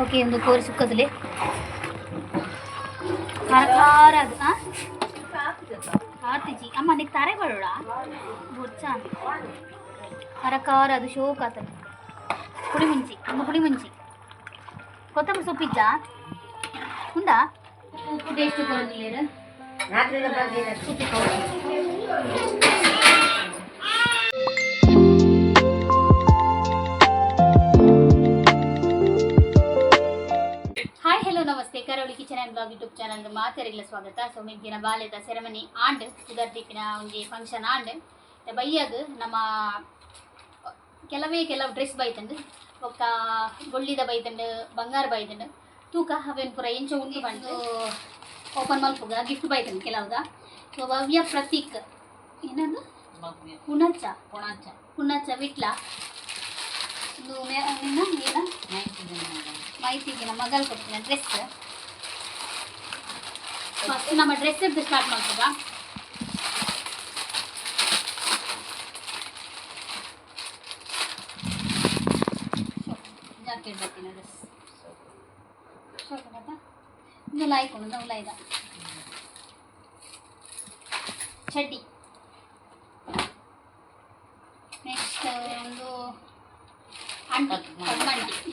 Okay ಒಂದು ಕೋರಿ ಸುಕ್ಕದಲ್ಲಿ ಖಾರ ಖಾರ ಅದು ಹಾಂ ಆತಿಜಿ ಅಮ್ಮ ನಿಕ್ ತಾರೆ ಬರೋಡ ಬೊಚ್ಚ ಖಾರ ಖಾರ ಅದು ಶೋಕ್ ಆತದು ಪುಡಿ ಮುಂಚಿ ಒಂದು ಪುಡಿ ಮುಂಚಿ ಕೊತ್ತಂಬರಿ ಸೊಪ್ಪಿಜ್ಜ ಉಂಡಾ ಉಪ್ಪು ಟೇಸ್ಟ್ ಕೊಡೋದಿಲ್ಲ hi Karavali kitchen and blog YouTube channel ಮಾತೆರೆಗ್ಲ ಸ್ವಾಗತ. ಸೊ ಮಿಗ್ಗಿನ ಬಾಲ್ಯದ ಸೆರೆಮನಿ ಆಂಡ್ ಸುಧಾರ್ತಿಪಿನ ಒಂಜಿ ಫಂಕ್ಷನ್ ಆಂಡ್ ಬೈಯಾಗ ನಮ್ಮ ಕೆಲವೇ ಕೆಲವು ಡ್ರೆಸ್ ಬೈತಂಡು ಒಕ್ಕ ಗೊಳ್ಳಿದ ಬೈತಂಡು ಬಂಗಾರ ಬೈತಂಡು ತೂಕ ಅವೇನು ಪೂರ ಎಂಚ ಉಂಟು ಬಂದು ಓಪನ್ ಮಲ್ಪುಗ ಗಿಫ್ಟ್ ಬೈತಂಡು ಕೆಲವುಗ. ಸೊ ಭವ್ಯ ಪ್ರತೀಕ್ ಏನದು? ಪುಣಚ್ಚ. ಪುಣಾಚ ಪುಣಚ್ಚ ವಿಟ್ಲ. ಇದು ಮೇ ಮಾಹಿತಿಗೆ ನಮ್ಮ ಮಗಲ್ ಕೊಡ್ತೀನಿ ಡ್ರೆಸ್ ಫಸ್ಟ್ ನಮ್ಮ ಡ್ರೆಸ್ ಇದ್ದು ಸ್ಟಾರ್ಟ್ ಮಾಡ್ತದ ಜಾಕೆಟ್ ಬರ್ತೀನಿ ಡ್ರೆಸ್ ಇದು ಲಾಯ್ಕೊಂಡು ನಾವು ಲೈದ ಚಡ್ಡಿ ನೆಕ್ಸ್ಟ್ ಒಂದು ಅಂಟಿ ಕಡ್ಮಂಟಿ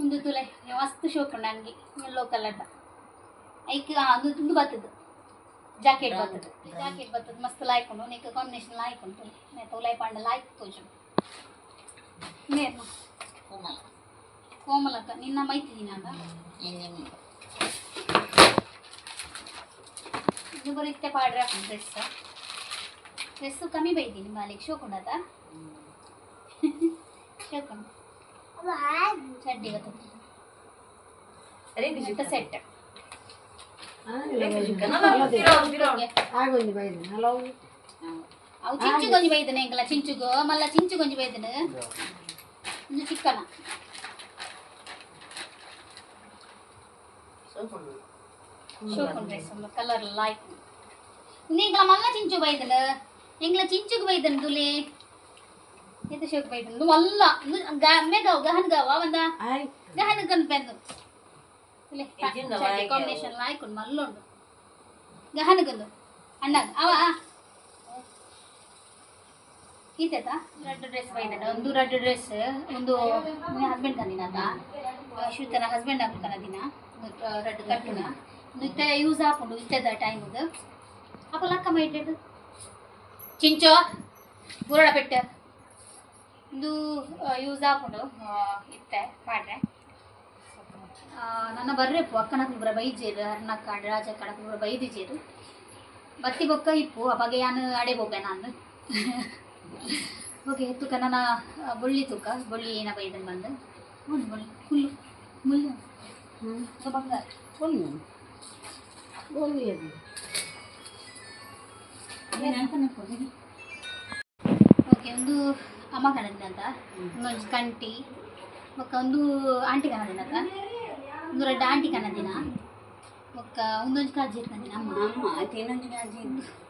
ಒಂದು ತುಲೆ ಮಸ್ತ್ ಶೋಕುಂಡು ಅಂಗಿ ಎಲ್ಲೋ ಕಲರ್ದ ಐಕ್ ಅದು ತುಂಡು ಬರ್ತದ್ದು ಜಾಕೆಟ್ ಬರ್ತದೆ ಜಾಕೆಟ್ ಬರ್ತದೆ ಮಸ್ತ್ ಲಾಯ್ಕೊಂಡು ನೀಕು ಕಾಂಬಿನೇಷನ್ ಲಾಯ್ಕೊಂಡು ನೇ ತೋಲೈ ಪಾಂಡ ಲಾಯ್ಕ್ ತೋಜು ನೇರ್ಮ ಕೋಮಲ ಕೋಮಲಕ ನಿನ್ನ ಮೈತ್ರಿ ನಾದ ಎಂಜನಿ ಇದು ಬರೀತೆ ಪಾಡ್ರೆ ಡ್ರೆಸ್ ಡ್ರೆಸ್ಸು ಕಮ್ಮಿ ಬೈತೀನಿ ಬಾಲಿಗೆ ಶೋಕುಂಡದ ಶೋಕುಂಡು ಚಡ್ಡಿ ಬರ್ತದೆ ರೇಖೆ ಸೆಟ್ ಆಗೊಂದು ಬೈದು ಹಲವು ಅವು ಚಿಂಚು ಗೊಂಜಿ ಬೈದನೆ ಇಂಕಲ ಚಿಂಚುಗು ಮಲ್ಲ ಚಿಂಚು ಗೊಂಜಿ ಬೈದನೆ ಇದು ಚಿಕ್ಕನ ಶೋಕನ್ ಡ್ರೆಸ್ ಕಲರ್ ಲೈಕ್ ನೀಂಕಲ ಮಲ್ಲ ಚಿಂಚು ಬೈದನ ಎಂಗ್ಲ ಚಿಂಚುಗ್ ಬೈದನ ತುಲಿ ಇದು ಶೋಕ್ ಬೈದನ ನು ಮಲ್ಲ ಗಾಮೆ ಗಾವ್ ಗಹನ್ ಗಾವ ಬಂದ ಆಯ್ ಗಹನ್ ಗನ್ ಪೆಂದು ತುಲಿ ಇಜಿಂದ ವಾಯಿಗೆ ಕಾಂಬಿನೇಷನ್ ಲೈಕ್ ಮಲ್ಲೊಂಡು. ಗಹನ್ ಗಂದು. ಅಣ್ಣಗ ಅವ ಈತದ ರೆಡ್ ಡ್ರೆಸ್ ಬೈದ ಒಂದು ರೆಡ್ ಡ್ರೆಸ್ ಒಂದು ಹಸ್ಬೆಂಡ್ ತಂದಿನಾತ ಶ್ರೀತನ ಹಸ್ಬೆಂಡ್ ಹಾಕ್ತಾನ ದಿನ. ರೆಡ್ ಕಟ್ಟುನ. ಇತ್ತ ಯೂಸ್ ಹಾಕೊಂಡು ಇತ್ತದ ಟೈಮ್ಗೆ ಅಪ್ಪ ಲಕ್ಕ ಮೈಟೆಡ್ ಚಿಂಚೋ ಬುರಡ ಪೆಟ್ಟು. ಇದು ಯೂಸ್ ಹಾಕೊಂಡು ಇತ್ತೆ ಮಾಡ್ರೆ. ನನ್ನ ಬರ್ರೆ ಅಕ್ಕನ ಕುಬ್ರ ಬೈದಿರು ಅರ್ಣ ಕಾಡ್ ರಾಜ ಕಡ ಕುಬ್ರ ಬೈದಿಜೇರು ಬತ್ತಿ ಬೊಕ್ಕ ಇಪ್ಪು ಅವಾಗ ಯಾನು ಅಡೆ ಬೊಬ್ಬೆ ನಾನು. ಓಕೆ ತುಕ ನನ್ನ ಬುಳ್ಳಿ ತೂಕ. ಬೊಳ್ಳಿ ಏನ ಬೈದನ್ ಬಂದು? ಒಂದು ಬೊಳ್ಳಿ ಹುಲ್ಲು ಮುಲ್ಲು ಹ್ಞೂ ಬಂಗಾರ ಅದು. ಓಕೆ ಒಂದು ಅಮ್ಮ ಕಣದಿನ ಅಂತ ಒಂದು ಕಂಟಿ ಒಕ್ಕ ಒಂದು ಆಂಟಿ ಕಣದಿನ ಅಂತ ಒಂದು ರೆಡ್ ಆಂಟಿ ಕಣದಿನ ಒಕ್ಕ ಒಂದೊಂದು ಕಾಜಿ ಇರ್ಕಂದಿನ ಅಮ್ಮ ಅಮ್ಮ ತಿನ್ನೊಂದು ಗಾಜಿ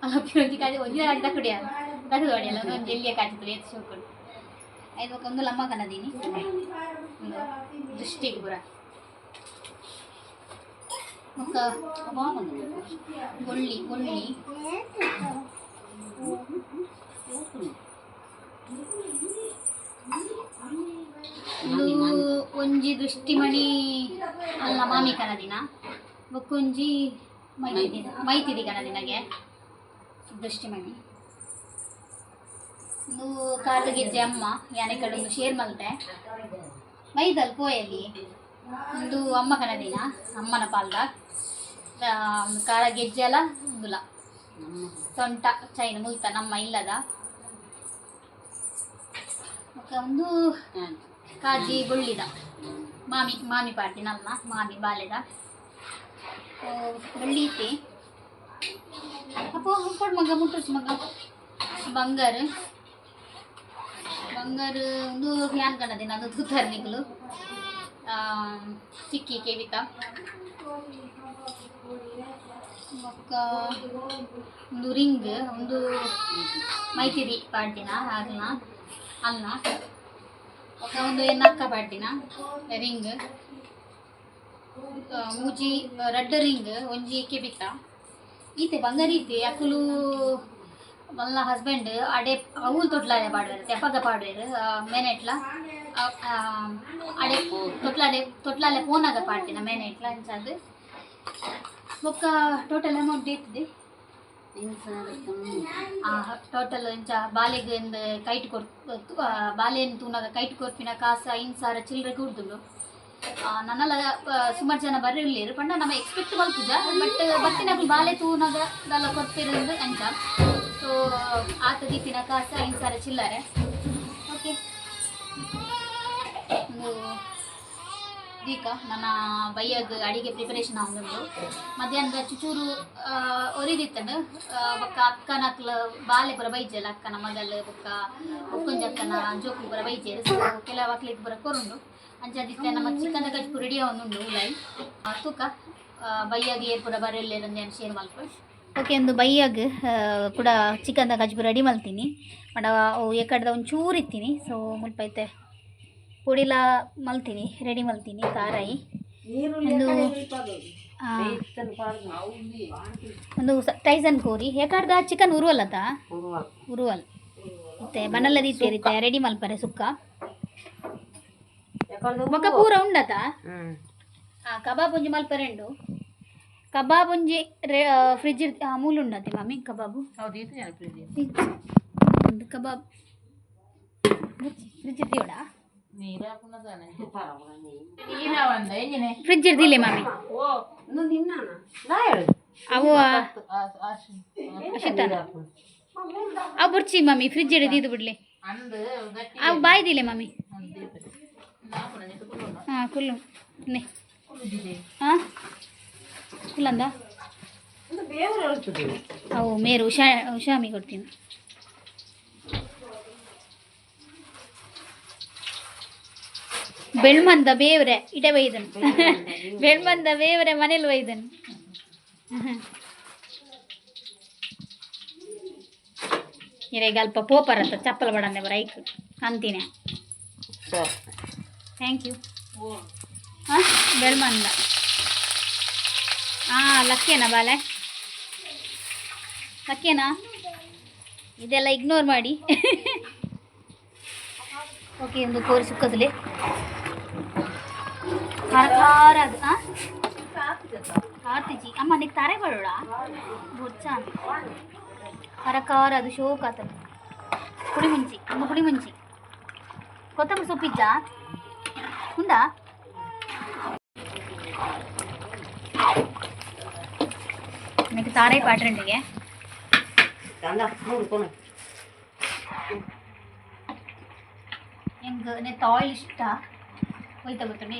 ಅಲ್ಲ ಒಂಜಿ ಕಾಜಿ ಒಂಜಿ ಕಾಜಿ ತಕ್ಕಡಿಯ ತಕ್ಕದು ಹೊಡಿಯಲ್ಲ ಒಂದು ಎಲ್ಲಿಯ ಕಾಜಿ ತುಳಿ ಎತ್ತು ಶೋಕೊಂಡು ಐದು ಒಕ್ಕ ಒಂದು ಲಮ್ಮ ಕಣದೀನಿ ಒಂದು ದೃಷ್ಟಿಗೆ ಪುರ ಒಕ್ಕ ಬೊಳ್ಳಿ ಬೊಳ್ಳಿ ಒಂದು ಒಂಜಿ ದೃಷ್ಟಿಮಣಿ ಅಲ್ಲ ಮಾಮಿ ಕನದಿನ ಬೊಕ್ಕೊಂಜಿ ಮೈತಿದಿ ಮೈತಿದಿ ಕನದಿನಗೆ ದೃಷ್ಟಿಮಣಿ. ಒಂದು ಕಾಲು ಗೆಜ್ಜೆ ಅಮ್ಮ, ಯಾನೆ ಕಡೆ ಶೇರ್ ಮಲ್ತೆ. ಮೈದಲ್ ಪೋಯಲ್ಲಿ ಒಂದು ಅಮ್ಮ ಕನದಿನ ಅಮ್ಮನ ಪಾಲ್ದ ಕಾಲ ಗೆಜ್ಜೆ ಅಲ್ಲ, ಒಂದುಲ. ಸೊಂಟ ಚೈನ್ ಮುಲ್ತ, ನಮ್ಮ ಇಲ್ಲದ. ಒಂದು ಕಾಜಿ ಗುಳ್ಳಿದ. ಮಾಮಿ ಮಾಮಿ ಪಾರ್ಟಿ, ನಮ್ಮ ಮಾಮಿ ಬಾಲ್ಯದ ಗುಳ್ಳಿ ಇತ್ತಿ. ಅಪ್ಪ ಕೊಡು ಮಗ ಮುಟ್ಟಿಸ್ ಮಗ. ಬಂಗಾರ. ಬಂಗಾರ ಒಂದು ಯಾನ್ ಕಣದಿನ ಅದು ತುತ್ತರ್ನಿಗಳು ಸಿಕ್ಕಿ ಕೇವಿತ. ಬೊಕ್ಕ ಒಂದು ರಿಂಗ್, ಒಂದು ಮೈತಿರಿ ಪಾಡ್ದಿನ ಆಗ್ಲ ಅಲ್ಲ. ಒಂದು ಒಂದು ಎನ್ನಕ್ಕ ಪಾಡ್ದಿನ ರಿಂಗ್ ಮೂಜಿ ರೆಡ್ ರಿಂಗ್ ಒಂಜಿ ಕೆಬಿತ್ತ ಈತೆ ಬಂಗಾರ ಈತೆ ಅಕ್ಕಲು ಮಲ್ಲ ಹಸ್ಬೆಂಡ್ ಅಡೆ ಅವಲ್ ತೊಟ್ಲಾಡೆ ಪಾಡ್ವೇರು, ತೆಪ್ಪಗ ಪಾಡ್ವೇರು ಮೇನೆಟ್ಲ. ಅಡೆ ತೊಟ್ಲಾಡೆ ತೊಟ್ಲಾಲೆ ಫೋನಾಗ ಪಾಡ್ತಿನ ಮೇನೆಟ್ಲ ಅಂಚದು ಒಕ್ಕ ಟೋಟಲ್ ಅಮೌಂಟ್ ಇರ್ತದೆ ಟೋಟಲ್ ಇಂಚ ಬಾಲೆಗ್ ಕೈಟ್ ಕೊಟ್ ಬಾಲೆನ್ ತೂನಾಗ ಕೈಟ್ ಕೊರ್ಪಿನ ಕಾಸ ಐನ್ ಸಾರ ಚಿಲ್ಲರೆ ಕೂಡ್ದುಂಡು ನನ್ನಲ್ಲ ಸುಮಾರು ಜನ ಬರ್ರಿರ್ಲಿರು ಪಂಡ ನಮ್ಮ ಎಕ್ಸ್ಪೆಕ್ಟ್ ಮಲ್ಪುಜ ಬಟ್ ಬತ್ತಿನಾಗ ಬಾಲೆ ತೂನಾಗ ದಲ್ಲ ಕೊಡ್ತಿರೋದು ಅಂತ ಸೊ ಆತ ದೀಪಿನ ಕಾಸ ಐನ್ ಸಾರ ಚಿಲ್ಲರೆ. ದೀಕ ನನ್ನ ಬೈಯಾಗ ಅಡಿಗೆ ಪ್ರಿಪರೇಷನ್ ಆಗುಂಡು ಮಧ್ಯಾಹ್ನದ ಚುಚೂರು ಒರಿದಿತ್ತಂಡು ಬೊಕ್ಕ ಅಕ್ಕನಕ್ಲ ಬಾಲೆ ಪುರ ಬೈಜಲ್ಲ ಅಕ್ಕನ ಮಗಲ್ ಬೊಕ್ಕ ಒಕ್ಕೊಂಜ ಅಕ್ಕನ ಜೋಕು ಪುರ ಬೈಜೇರು ಕೆಲವು ಅಕ್ಲಿಗೆ ಬರ ಕೊರುಂಡು ಅಂಚದಿತ್ತೆ ನಮ್ಮ ಚಿಕ್ಕನ ಕಚ್ಪು ರೆಡಿ ಆವೊಂದುಂಡು ಲೈ ಆ, ತೂಕ ಬೈಯಾಗ ಏರ್ ಪುರ ಬರೆಯಲ್ಲೇರಂದು ಏನು ಶೇರ್ ಮಲ್ಪ ಓಕೆ ಒಂದು ಬೈಯಾಗ ಕೂಡ ಚಿಕನ್ದ ಗಜ್ಬು ರೆಡಿ ಮಾಡ್ತೀನಿ. ಬಟ್ ಅವು ಏಕಡ್ದ ಒಂಚೂರು ಇತ್ತೀನಿ. ಸೊ ಮುಲ್ಪ ಐತೆ ಪುಡಿಲ ಮಲ್ತೀನಿ ರೆಡಿ ಮಲ್ತೀನಿ ಕಾರಾಯಿ. ಒಂದು ಒಂದು ಟೈಸನ್ ಕೋರಿ ಏಕಡ್ದ ಚಿಕನ್ ಉರುವಲ್. ಮತ್ತೆ ಬನಲ್ಲದಿ ಇತ್ತೆ ರೆಡಿ ಮಲ್ಪರೆ ಸುಕ್ಕ. ಬೊಕ್ಕ ಪೂರ ಉಂಡತ? ಆ ಕಬಾಬ್ ಒಂಜಿ ಮಲ್ಪರೆಂಡು ಕಬಾಬ್ ಒಂಜಿ fridge Amul ಉಂಡತಿ mummy kebab? Fridge kebab. Fridge ಇರ್ತೀವಡ fridge ಇರ್ದಿಲ್ಲ ಮಾಮಿ ಅವು ಅಶಿತಾನ ಅವು ಬುರ್ಚಿ ಮಮ್ಮಿ ಫ್ರಿಜ್ ಹಿಡಿದು ಬಿಡ್ಲಿ ಅವು ಬಾಯ್ದಿಲ್ಲ ಮಮ್ಮಿ ಹಾಂ ಕುಲ್ಲು ನೆ ಹಾಂ ಕುಲ್ಲಂದ ಅವು ಮೇರು ಉಷಾ ಉಷಾಮಿ ಕೊಡ್ತೀನಿ ಬೆಳ್ಮಂದ ಬೇವ್ರೆ ಇಡೆ ಬೈದನ್ ಬೆಳ್ಮಂದ ಬೇವ್ರೆ ಮನೇಲಿ ಬೈದನ್ ಇರೇಗ ಅಲ್ಪ ಪೋಪರತ್ತ ಚಪ್ಪಲ್ ಬಡಂದೆ ಬರೈಕ್ ಅಂತೀನಿ. ಥ್ಯಾಂಕ್ ಯು ಹಾಂ? ಬೆಳ್ಮಂದ. ಹಾಂ ಲಕ್ಕೇನಾ ಬಾಲೆ? ಲಕ್ಕೇನಾ ಇದೆಲ್ಲ ಇಗ್ನೋರ್ ಮಾಡಿ. ಓಕೆ ಒಂದು ಕೋರಿ ಸುಕ್ಕದಲ್ಲಿ మరకారదు కార్తిజీ అమ్మ నీకు తరబడుడా వచ్చాను కరకారదు షో కథలు పుడి మించి అమ్మ పుడి మించి కొత్త చూపించా ఉందా எனக்கு தாரை பாட்டுறீங்க எங்க நேற்று ஆயில் இஷ்டா போய் தகுத்தோடனே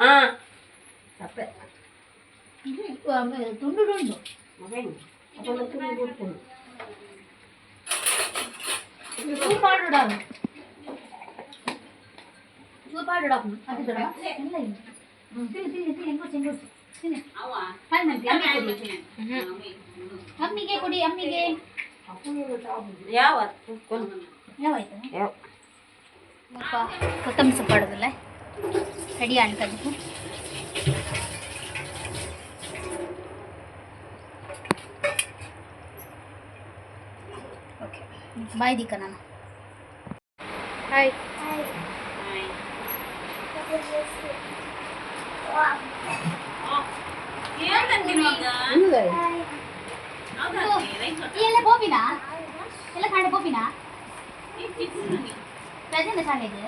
ಹಾ ತಪ್ಪೆ ಇದು ತುಂಡು ತುಂಡು ಅದೇನು ಅದನ್ನು ತುಂಬ ಬಿಡ್ತೀನಿ ಇದು ಮಾಡೋಣ ಚೂರು ಪಾಡು ಡಾಕ್ಟರ್ ಅದು ಎಲ್ಲ ಇಲ್ಲ ತಿನ್ನು ತಿನ್ನು ತಿನ್ನು ಹೆಂಗೋಚು ಹೆಂಗೋಚು ತಿನ್ನು ಹಾಯ್ ಮಂತಿ ಅಮ್ಮಿಗೆ ಕೊಡಿ ಅಮ್ಮಿಗೆ ಕೊಡಿ ಅಮ್ಮಿಗೆ ಯಾವ ಯಾವಾಯ್ತು ಯಾವ ಸ್ವಲ್ಪ ಕೊತ್ತಂಬರಿ ಸೊಪ್ಪು ಮಾಡೋದಿಲ್ಲ ರೆಡಿ ಅನ್ಕೋಬೇಕು ಓಕೆ ಬಾಯ್ ದಿಕ್ಕ ನಾನು ಹಾಯ್ ಎಲ್ಲ ಬೋಬಿನಾ ಎಲ್ಲ ಕಾಣೆ ಬೋಬಿನಾ ರಜನ ಶಾಲೆಗೆ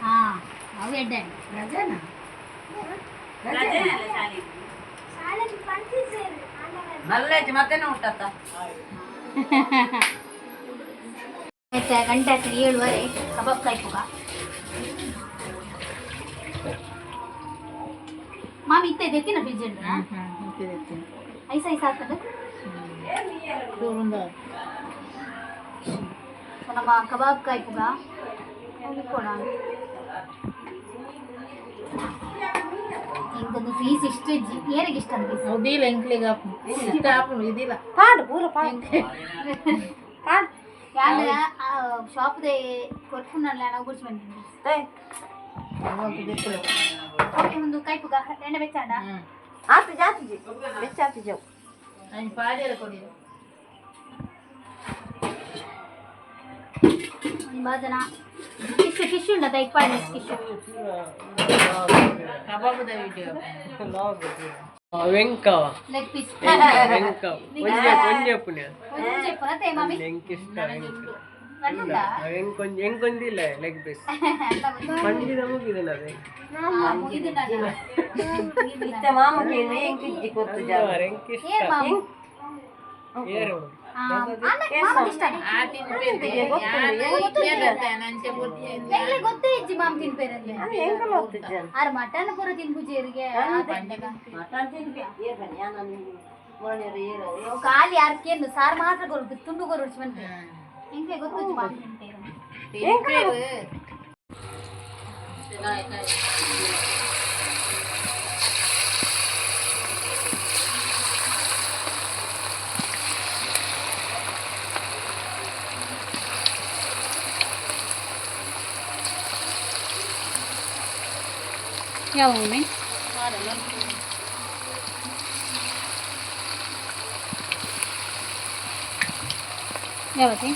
ಹಾಂ ಅವು ಎಡ್ಡೆ ರಜನಾ ಮಲ್ಲೇಜ್ ಮತ್ತೇನೆ ಹುಟ್ಟತ್ತ ಮತ್ತೆ ಗಂಟೆ ಆಗ್ತದೆ ಏಳುವರೆ ಕಬಾಬ್ ಕಾಯ್ಪುಗ ಮಾಮಿ ಇತ್ತ ಇದೆ ಎತ್ತಿನ ಫ್ರಿಜ್ ಐಸ ಐಸ ಆಗ್ತದೆ ಸೊ ನಮ್ಮ ಕಬಾಬ್ ಕಾಯ್ಪುಗ ಹೋಗಿಕೋಣ ఇంకొంది పీస్ ఇష్ట ఏనకి ఇష్టం ఉదీల ఇంకలే కాపు కాపు ఇదిల పాడు పూల పాడు పాడు వాళ్ళ షాప్ దే కొట్టుకున్నాను లేనా కూర్చోండి ఓకే ముందు కైపుగా ఎండ పెట్టాడా ఆపు జాతి బెచ్చాతి జావు ఆయన పాడేరు కొడీరు నిమజ్జన ఫిష్ ఫిష్ ఉండదా ఎక్కువ ఫిష్ వెంకవ వెంకవ కొంచెం చెప్పు ఇంకొంచెం ఇంకొంది ಇಲ್ಲ ಲೆಗ್ ಪೀಸ್ ಮಂಡಿದ ಮುಗಿದಿಲ್ಲ ಅದೇ ಮಾಮಕ್ಕೆ ಹೆಂಕಿಜ್ಜಿ ಗೊತ್ತು ಜಾರ ಹೆಂಕಿಷ್ಟ ಏರು ಗೊತ್ತೇ ಇಜ್ಜಿ ಮಾಮ್ ತಿನ್ಪೇರಲ್ಲಿ ಆರು ಮಟನ್ ಪೂರ ಏರೋ ಖಾಲಿ ಅರ್ಕೇನು ಸಾರ್ ಮಾತ್ರ ಕೊರುದು ತುಂಡು ಕೊರುಡ್ಸಿ ಬಂದ್ರೆ ಹೆಂಗೆ ಗೊತ್ತು ಮಾಮ್ ತಿನ್ಪೇರು Yalan E ela, assim.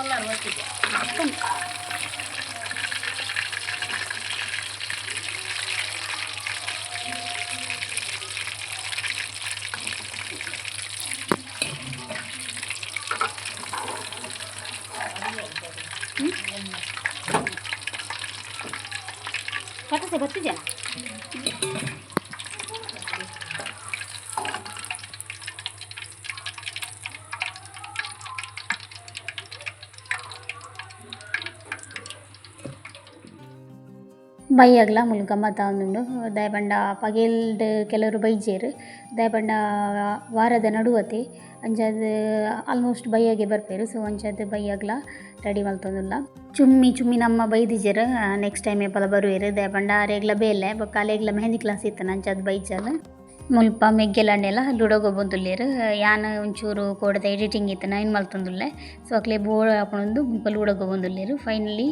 Luar negeri. ಬೈಯಾಗ್ಲ ಮುಲ್ಕ ಮಾತ ಉಂಡು ದಯಪಂಡ ಪಗೇಲ್ಡ್ ಕೆಲವರು ಬೈಜೇರು. ದಯಪಂಡ ವಾರದ ನಡುವತೆ ಅಂಚಾದ್ ಆಲ್ಮೋಸ್ಟ್ ಬೈಯಾಗೆ ಬರ್ಪೇರು. ಸೊ ಅಂಚಾದ್ ಬೈಯಾಗ್ಲ ರೆಡಿ ಮಲ್ತೊಂದುಲ್ಲ. ಚುಮ್ಮಿ ಚುಮ್ಮಿ ನಮ್ಮ ಬೈದಿಜೆರ್ ನೆಕ್ಸ್ಟ್ ಟೈಮ್ ಏಪಲ ಬರುವೆರು. ದಯಪಂಡ ಆರೇಗ್ಲ ಬೇಲೆ, ಬೊಕ್ಕ ಅಲೆಗ್ಲ ಮೆಹಂದಿ ಕ್ಲಾಸ್ ಇತ್ತನ ಅಂಚಾದ್ ಬೈಜಾಲ. ಮುಲ್ಪ ಮೆಗ್ಗೆಲಂಡೆಲ್ಲ ಲುಡೋಗೊ ಬಂದುಲ್ಲೇರು ಯಾನ ಒಂಚೂರು ಕೊಡದ ಎಡಿಟಿಂಗ್ ಇತ್ತು ನೈನ್ ಮಲ್ತೊಂದುಲ್ಲೆ ಸೊ ಅಕ್ಲೆ ಬೋಳ್ ಹಾಕೊಂಡು ಮುಲ್ಪ ಲೂಡೋಗೊ ಬಂದುಲ್ಲೇರು ಫೈನಲಿ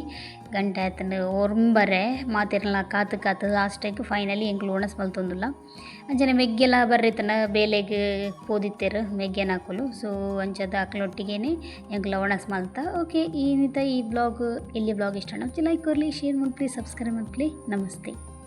ಗಂಟೆ ಆಯ್ತು ಒರಂಬರೆ ಮಾತಿರಲ್ಲ ಕಾತು ಕಾತು ಟೈಕ್ ಫೈನಲಿ ಎಂಕ್ಲು ಲೋಣಸ್ ಮಲ್ತೊಂದುಲ್ಲ ಅಂಚನೆ ಮೆಗ್ಗೆಲ ಬರ್ರಿತನ ಬೇಲೆಗೆ ಪೋದಿತ್ತೇರು ಮೆಗ್ಗೆನ ಹಾಕಲು. ಸೊ ಅಂಚದ ಅಕ್ಲೊಟ್ಟಿಗೆನೆ ಹೆಂಗೆ ಲೋಣಸ್ ಮಲ್ತ. ಓಕೆ ಈ ಈ ಬ್ಲಾಗ್ ಎಲ್ಲಿ ಬ್ಲಾಗ್ ಇಷ್ಟ ಲೈಕ್ ಕೊರ್ಲಿ ಶೇರ್ ಮಾಡ್ಲಿ ಸಬ್ಸ್ಕ್ರೈಬ್ ಮಾಡ್ಲಿ ನಮಸ್ತೆ.